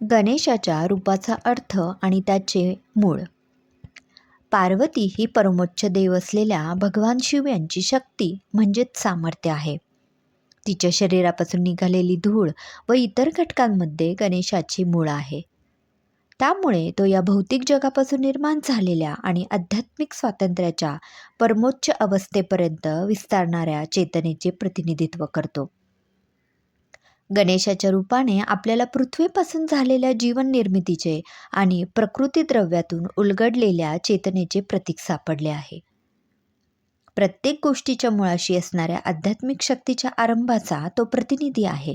गणेशाच्या रूपाचा अर्थ आणि त्याचे मूळ. पार्वती ही परमोच्च देव असलेल्या भगवान शिव यांची शक्ती म्हणजेच सामर्थ्य आहे. तिच्या शरीरापासून निघालेली धूळ व इतर घटकांमध्ये गणेशाची मूळ आहे. त्यामुळे तो या भौतिक जगापासून निर्माण झालेल्या आणि आध्यात्मिक स्वातंत्र्याच्या परमोच्च अवस्थेपर्यंत विस्तारणाऱ्या चेतनेचे प्रतिनिधित्व करतो. गणेशाच्या रूपाने आपल्याला पृथ्वीपासून झालेल्या जीवन निर्मितीचे आणि प्रकृती द्रव्यातून उलगडलेल्या चेतनेचे प्रतीक सापडले आहे. प्रत्येक गोष्टीच्या मुळाशी असणाऱ्या आध्यात्मिक शक्तीच्या आरंभाचा तो प्रतिनिधी आहे.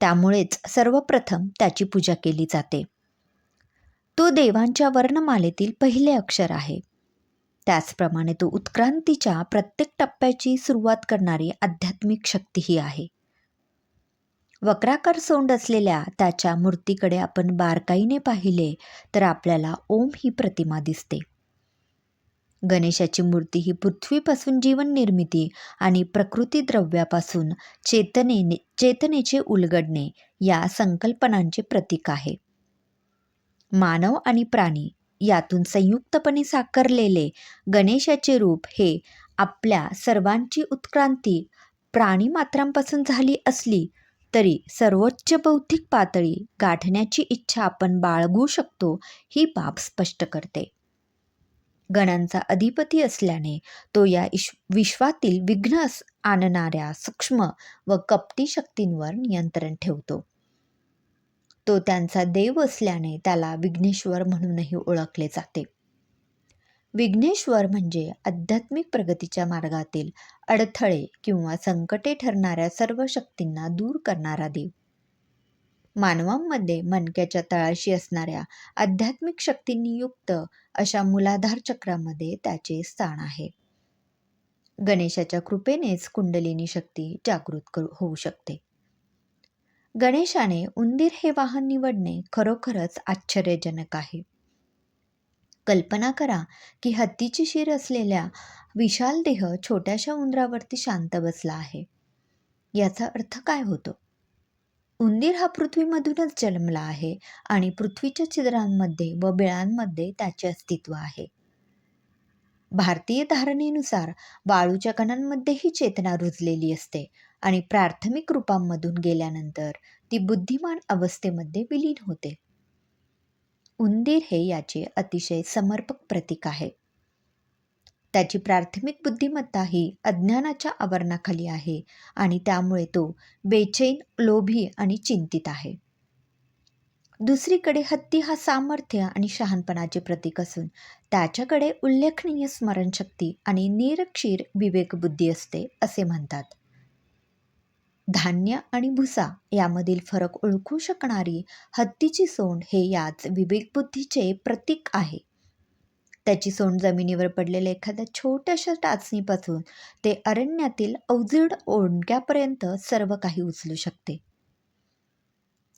त्यामुळेच सर्वप्रथम त्याची पूजा केली जाते. तो देवांच्या वर्णमालेतील पहिले अक्षर आहे. त्याचप्रमाणे तो उत्क्रांतीच्या प्रत्येक टप्प्याची सुरुवात करणारी आध्यात्मिक शक्तीही आहे. वक्राकार सोंड असलेल्या त्याच्या मूर्तीकडे आपण बारकाईने पाहिले तर आपल्याला ओम ही प्रतिमा दिसते. गणेशाची मूर्ती ही पृथ्वीपासून जीवन निर्मिती आणि प्रकृती द्रव्यापासून चेतनेने चेतनेचे उलगडणे या संकल्पनांचे प्रतीक आहे. मानव आणि प्राणी यातून संयुक्तपणे साकारलेले गणेशाचे रूप हे आपल्या सर्वांची उत्क्रांती प्राणीमात्रांपासून झाली असली तरी सर्वोच्च बौद्धिक पातळी गाठण्याची इच्छा आपण बाळगू शकतो ही बाब स्पष्ट करते. गणांचा अधिपती असल्याने तो या इश विश्वातील विघ्न आणणाऱ्या सूक्ष्म व कपटी शक्तींवर नियंत्रण ठेवतो. तो त्यांचा देव असल्याने त्याला विघ्नेश्वर म्हणूनही ओळखले जाते. विघ्नेश्वर म्हणजे आध्यात्मिक प्रगतीच्या मार्गातील अडथळे किंवा संकटे ठरणाऱ्या सर्व शक्तींना दूर करणारा देव. मानवांमध्ये मनक्याच्या तळाशी असणाऱ्या आध्यात्मिक शक्तींनी युक्त अशा मुलाधार चक्रामध्ये त्याचे स्थान आहे. गणेशाच्या कृपेनेच कुंडलिनी शक्ती जागृत होऊ शकते. गणेशाने उंदीर हे वाहन निवडणे खरोखरच आश्चर्यजनक आहे. कल्पना करा की हत्तीची शिर असलेल्या विशाल देह छोट्याशा उंदरावरती शांत बसला आहे. याचा अर्थ काय होतो? उंदीर हा पृथ्वीमधूनच जन्मला आहे आणि पृथ्वीच्या छिद्रांमध्ये व बिळांमध्ये त्याचे अस्तित्व आहे. भारतीय धारणेनुसार वाळूच्या कणांमध्येही चेतना रुजलेली असते आणि प्राथमिक रूपांमधून गेल्यानंतर ती बुद्धिमान अवस्थेमध्ये विलीन होते. उंदीर हे याचे अतिशय समर्पक प्रतीक आहे. त्याची प्राथमिक बुद्धिमत्ता ही अज्ञानाच्या आवरणाखाली आहे आणि त्यामुळे तो बेचैन लोभी आणि चिंतित आहे. दुसरीकडे हत्ती हा सामर्थ्य आणि शहाणपणाचे प्रतीक असून त्याच्याकडे उल्लेखनीय स्मरणशक्ती आणि निरक्षीर विवेकबुद्धी असते असे म्हणतात. धान्य आणि भुसा यामधील फरक ओळखू शकणारी हत्तीची सोंड हे याच विवेकबुद्धीचे प्रतीक आहे. त्याची सोंड जमिनीवर पडलेल्या एखाद्या छोट्याशा टाचणीपासून ते अरण्यातील अवजड ओंडक्यापर्यंत सर्व काही उचलू शकते.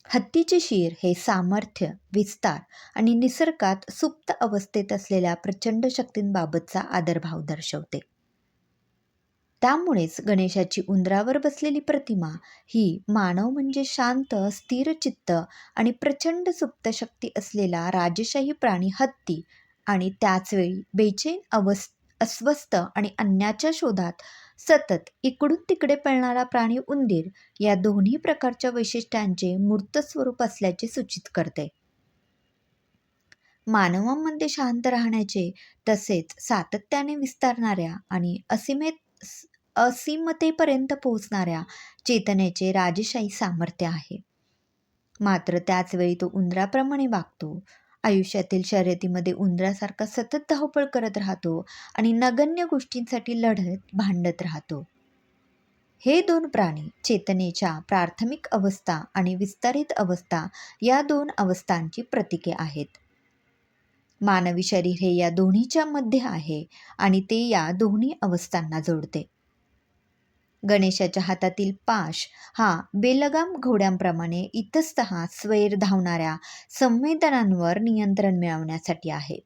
हत्तीचे शिर हे सामर्थ्य विस्तार आणि निसर्गात सुप्त अवस्थेत असलेल्या प्रचंड शक्तींबाबतचा आदरभाव दर्शवते. त्यामुळेच गणेशाची उंदरावर बसलेली प्रतिमा ही मानव म्हणजे शांत स्थिर चित्त आणि प्रचंड सुप्त शक्ती असलेला राजशाही प्राणी हत्ती आणि त्याचवेळी बेचैन अवस् अस्वस्थ आणि अन्याच्या शोधात सतत इकडून तिकडे पळणारा प्राणी उंदीर या दोन्ही प्रकारच्या वैशिष्ट्यांचे मूर्त स्वरूप असल्याचे सूचित करते. मानवांमध्ये शांत राहण्याचे तसेच सातत्याने विस्तारणाऱ्या आणि असीमेत असीमतेपर्यंत पोहोचणाऱ्या चेतनेचे राजशाही सामर्थ्य आहे. मात्र त्याचवेळी तो उंदराप्रमाणे वागतो. आयुष्यातील शर्यतीमध्ये उंदरासारखा सतत धावपळ करत राहतो आणि नगण्य गोष्टींसाठी लढत भांडत राहतो. हे दोन प्राणी चेतनेच्या प्राथमिक अवस्था आणि विस्तारित अवस्था या दोन अवस्थांची प्रतीके आहेत. मानवी शरीर हे या दोन्हीच्या मध्ये आहे आणि ते या दोन्ही अवस्थांना जोडते. गणेशाच्या हातातील पाश हा बेलगाम घोड्यांप्रमाणे इतस्तः स्वैर धावणाऱ्या संवेदनांवर नियंत्रण मिळवण्यासाठी आहे.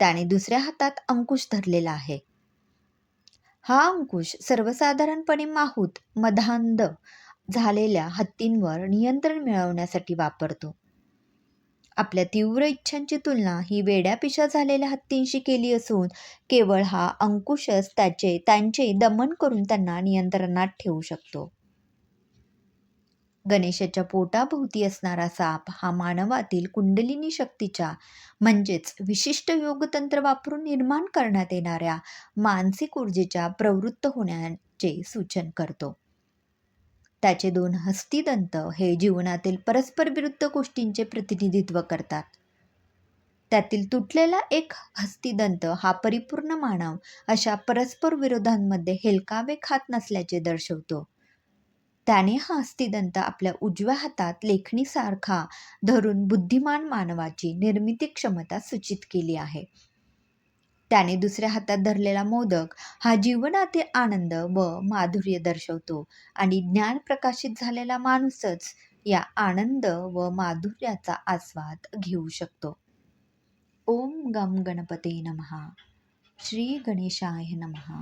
त्याने दुसऱ्या हातात अंकुश धरलेला आहे. हा अंकुश सर्वसाधारणपणे माहूत मधांध झालेल्या हत्तींवर नियंत्रण मिळवण्यासाठी वापरतो. आपल्या तीव्र इच्छांची तुलना ही वेड्यापिशा झालेल्या हत्तींशी केली असून केवळ हा अंकुशच त्याचे त्यांचे दमन करून त्यांना नियंत्रणात ठेवू शकतो. गणेशाच्या पोटाभोवती असणारा साप हा मानवातील कुंडलिनी शक्तीच्या म्हणजेच विशिष्ट योगतंत्र वापरून निर्माण करण्यात येणाऱ्या मानसिक ऊर्जेच्या प्रवृत्त होण्याचे सूचन करतो. त्याचे दोन हस्तिदंत हे जीवनातील परस्पर विरुद्ध गोष्टींचे प्रतिनिधित्व करतात. त्यातील तुटलेला एक हस्तिदंत हा परिपूर्ण मानव अशा परस्पर विरोधांमध्ये हेलकावे खात नसल्याचे दर्शवतो. त्याने हा हस्तिदंत आपल्या उजव्या हातात लेखणीसारखा धरून बुद्धिमान मानवाची निर्मिती क्षमता सूचित केली आहे. त्याने दुसऱ्या हातात धरलेला मोदक हा जीवनातील आनंद व माधुर्य दर्शवतो आणि ज्ञान प्रकाशित झालेला माणूसच या आनंद व माधुर्याचा आस्वाद घेऊ शकतो. ओम गम गणपते नमहा श्री गणेशाय नमहा